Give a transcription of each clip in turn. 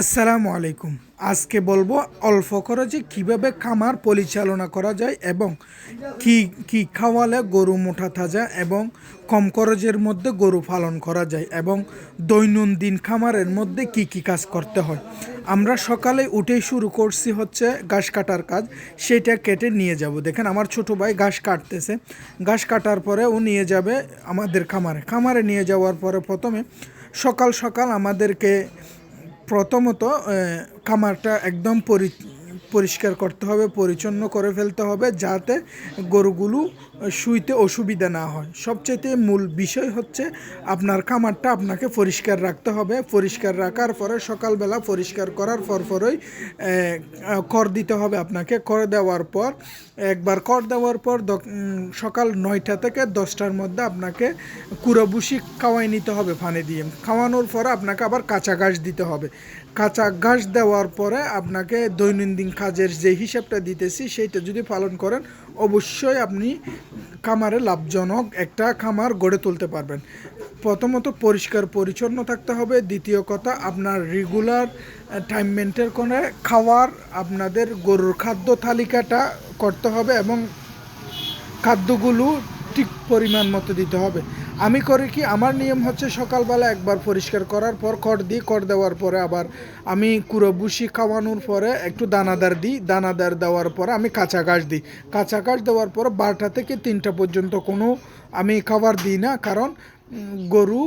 আসসালামু আলাইকুম। আজকে বলব অল্প খরচে কীভাবে খামার পরিচালনা করা যায় এবং কি কি খাওয়ালে গরু মোটা তাজা এবং কম খরচের মধ্যে গরু পালন করা যায় এবং দৈনন্দিন খামারের মধ্যে কি কি কাজ করতে হয়। আমরা সকালে উঠেই শুরু করছি হচ্ছে ঘাস কাটার কাজ, সেটা কেটে নিয়ে যাব। দেখেন আমার ছোট ভাই ঘাস কাটতেছে। ঘাস কাটার পরে ও নিয়ে যাবে আমাদের খামারে। খামারে নিয়ে যাওয়ার পরে প্রথমে সকাল সকাল আমাদেরকে প্রথমত খামারটা একদম পরি পরিষ্কার করতে হবে পরিচ্ছন্ন করে ফেলতে হবে যাতে গরুগুলো শুইতে অসুবিধা না হয়। সবচেয়ে মূল বিষয় হচ্ছে আপনার খামারটা আপনাকে পরিষ্কার রাখতে হবে। পরিষ্কার রাখার পরে সকালবেলা পরিষ্কার করার পর পরই কর দিতে হবে আপনাকে। কর দেওয়ার পর, একবার কর দেওয়ার পর সকাল নয়টা থেকে দশটার মধ্যে আপনাকে কুড়াবুসি খাওয়াই নিতে হবে ফানে দিয়ে। খাওয়ানোর পরে আপনাকে আবার কাঁচা ঘাস দিতে হবে। কাঁচা ঘাস দেওয়ার পরে আপনাকে দৈনন্দিন কাজের যে হিসাবটা দিতেছি, সেইটা যদি পালন করেন অবশ্যই আপনি খামারে লাভজনক একটা খামার গড়ে তুলতে পারবেন। প্রথমত পরিষ্কার পরিচ্ছন্ন থাকতে হবে। দ্বিতীয় কথা, আপনার রেগুলার টাইম মেনটেন করে খাওয়ার আপনাদের গরুর খাদ্য তালিকাটা করতে হবে এবং খাদ্যগুলো ঠিক পরিমাণ মতো দিতে হবে। আমি করি কি, আমার নিয়ম হচ্ছে সকালবেলা একবার পরিষ্কার করার পর খড় দিই, খড় দেওয়ার পরে আবার আমি কুড়ো বুসি খাওয়ানোর পরে একটু দানাদার দিই, দানাদার দেওয়ার পরে আমি কাঁচা ঘাস দিই। কাঁচা ঘাস দেওয়ার পর বারোটা থেকে তিনটা পর্যন্ত কোনো আমি খাবার দিই না, কারণ গরু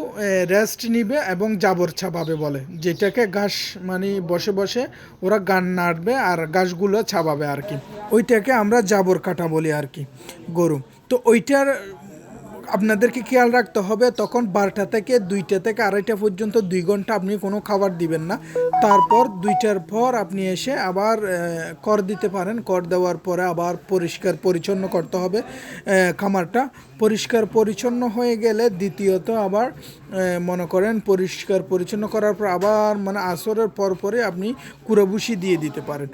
রেস্ট নিবে এবং জাবর ছাপাবে বলে। যেটাকে ঘাস মানে বসে বসে ওরা গান নাড়বে আর ঘাসগুলো ছাপাবে আর কি। ওইটাকে আমরা জাবর কাটা বলি আর কি, গরু। তো ওইটার আপনাদেরকে খেয়াল রাখতে হবে, তখন বারোটা থেকে দুইটা থেকে আড়াইটা পর্যন্ত দুই ঘণ্টা আপনি কোনো খাবার দিবেন না। তারপর দুইটার পর আপনি এসে আবার কর দিতে পারেন। কর দেওয়ার পরে আবার পরিষ্কার পরিচ্ছন্ন করতে হবে খামারটা। পরিষ্কার পরিচ্ছন্ন হয়ে গেলে দ্বিতীয়ত আবার মনে করেন পরিষ্কার পরিচ্ছন্ন করার পর আবার মানে আসরের পর পরে আপনি কুড়াবুসি দিয়ে দিতে পারেন।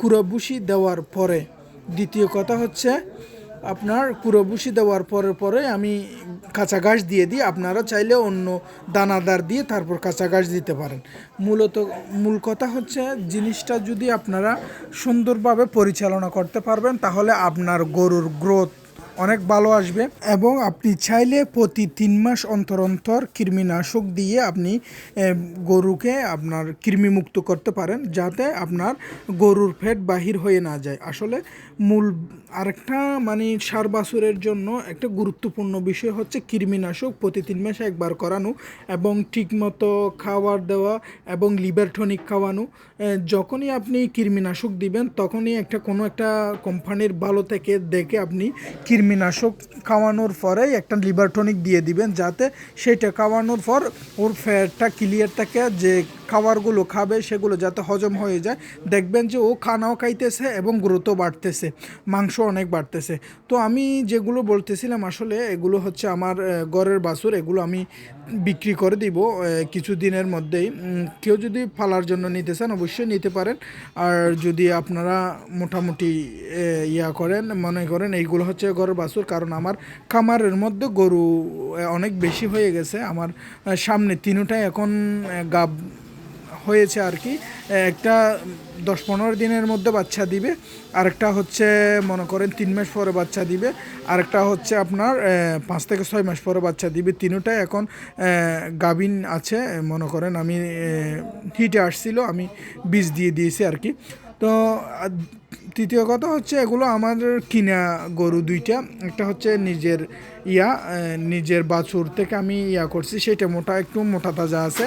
কুড়াবুসি দেওয়ার পরে দ্বিতীয় কথা হচ্ছে আপনার কুড়োবুসি দেওয়ার পরে পরে আমি কাঁচা ঘাস দিয়ে দিই। আপনারা চাইলে অন্য দানাদার দিয়ে তারপর কাঁচা ঘাস দিতে পারেন। মূলত, মূল কথা হচ্ছে জিনিসটা যদি আপনারা সুন্দরভাবে পরিচালনা করতে পারবেন, তাহলে আপনার গরুর গ্রোথ অনেক ভালো আসবে এবং আপনি চাইলে প্রতি তিন মাস অন্তর অন্তর কৃমিনাশক দিয়ে আপনি গরুকে আপনার কৃমিমুক্ত করতে পারেন যাতে আপনার গরুর ফ্যাট বাহির হয়ে না যায়। আসলে মূল আরেকটা মানে সার বাছুরের জন্য একটা গুরুত্বপূর্ণ বিষয় হচ্ছে কৃমিনাশক প্রতি তিন মাসে একবার করানো এবং ঠিকমতো খাবার দেওয়া এবং লিভার খাওয়ানো। যখনই আপনি কৃমিনাশক দিবেন, তখনই একটা কোনো একটা কোম্পানির ভালো থেকে দেখে আপনি কৃমিনাশক খাওয়ানোর পরে একটা লিভার টনিক দিয়ে দিবেন যাতে সেটা খাওয়ানোর পর ওর ফ্যাটটা ক্লিয়ার থাকে, যে খাবারগুলো খাবে, সেগুলো যাতে হজম হয়ে যায়। দেখবেন যে ও খানাও খাইতেছে এবং গ্রোথও বাড়তেছে মাংস অনেক বাড়তেছে। তো আমি যেগুলো বলতেছিলাম, আসলে এগুলো হচ্ছে আমার ঘরের বাছুর, এগুলো আমি বিক্রি করে দিব কিছু দিনের মধ্যেই। কেউ যদি ফালার জন্য নিতে চান, অবশ্যই নিতে পারেন। আর যদি আপনারা মোটামুটি ইয়া করেন, মনে করেন, এইগুলো হচ্ছে ঘরের বাছুর, কারণ আমার খামারের মধ্যে গরু অনেক বেশি হয়ে গেছে। আমার সামনে তিনটাই এখন গাব হয়েছে আর কি। একটা দশ পনেরো দিনের মধ্যে বাচ্চা দিবে। আরেকটা হচ্ছে, মনে করেন, তিন মাস পরে বাচ্চা দিবে। আরেকটা হচ্ছে আপনার পাঁচ থেকে ছয় মাস পরে বাচ্চা দিবে। তিনোটাই এখন গাভিন আছে। মনে করেন, আমি হিটে আসছিল, আমি বীজ দিয়ে দিয়েছি আর কি। তো তৃতীয় কথা হচ্ছে এগুলো আমাদের কিনা গরু দুইটা। একটা হচ্ছে নিজের ইয়া নিজের বাছুর থেকে আমি ইয়া করছি, সেটা মোটা, একটু মোটা তাজা আছে।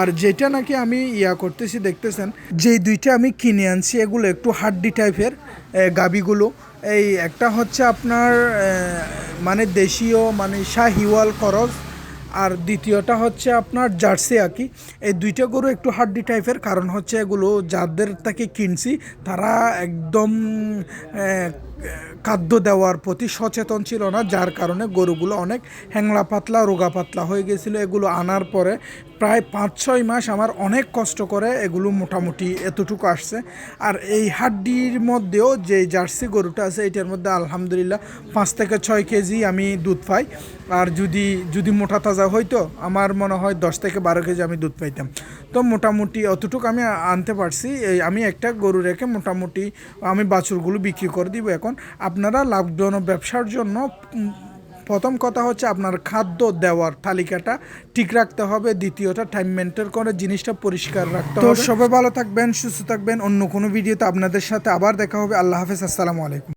আর যেটা নাকি আমি ইয়া করতেছি, দেখতেছেন, যেই দুইটা আমি কিনে আনছি, এগুলো একটু হাড্ডি টাইপের গাবিগুলো এই একটা হচ্ছে আপনার মানে দেশীয় মানে শাহিওয়াল করজ আর দ্বিতীয়টা হচ্ছে আপনার জার্সি আঁকি এই দুইটা গরু একটু হাড্ডি টাইপের, কারণ হচ্ছে এগুলো যাদের থেকে কিনছি, তারা একদম খাদ্য দেওয়ার প্রতি সচেতন ছিল না, যার কারণে গরুগুলো অনেক হ্যাংলা পাতলা রোগা পাতলা হয়ে গেছিল। এগুলো আনার পরে প্রায় পাঁচ ছয় মাস আমার অনেক কষ্ট করে এগুলো মোটামুটি এতটুকু আসছে। আর এই হাড্ডির মধ্যেও যে জার্সি গরুটা আছে, এটার মধ্যে আলহামদুলিল্লাহ পাঁচ থেকে ছয় কেজি আমি দুধ পাই। আর যদি যদি মোটা তাজা হইতো, আমার মনে হয় দশ থেকে বারো কেজি আমি দুধ পাইতাম। তো মোটামুটি অতটুকু আমি আনতে পারছি। এই আমি একটা গরু রেখে মোটামুটি আমি বাছুরগুলো বিক্রি করে দিব এখন। আপনারা লাভজনক ব্যবসার জন্য প্রথম কথা হচ্ছে আপনার খাদ্য দেওয়ার তালিকাটা ঠিক রাখতে হবে। দ্বিতীয়টা টাইম মেনটেন করে জিনিসটা পরিষ্কার রাখতে হবে। তো সবাই ভালো থাকবেন সুস্থ থাকবেন। অন্য কোনো ভিডিওতে আপনাদের সাথে আবার দেখা হবে। আল্লাহ হাফেজ আসসালামু আলাইকুম।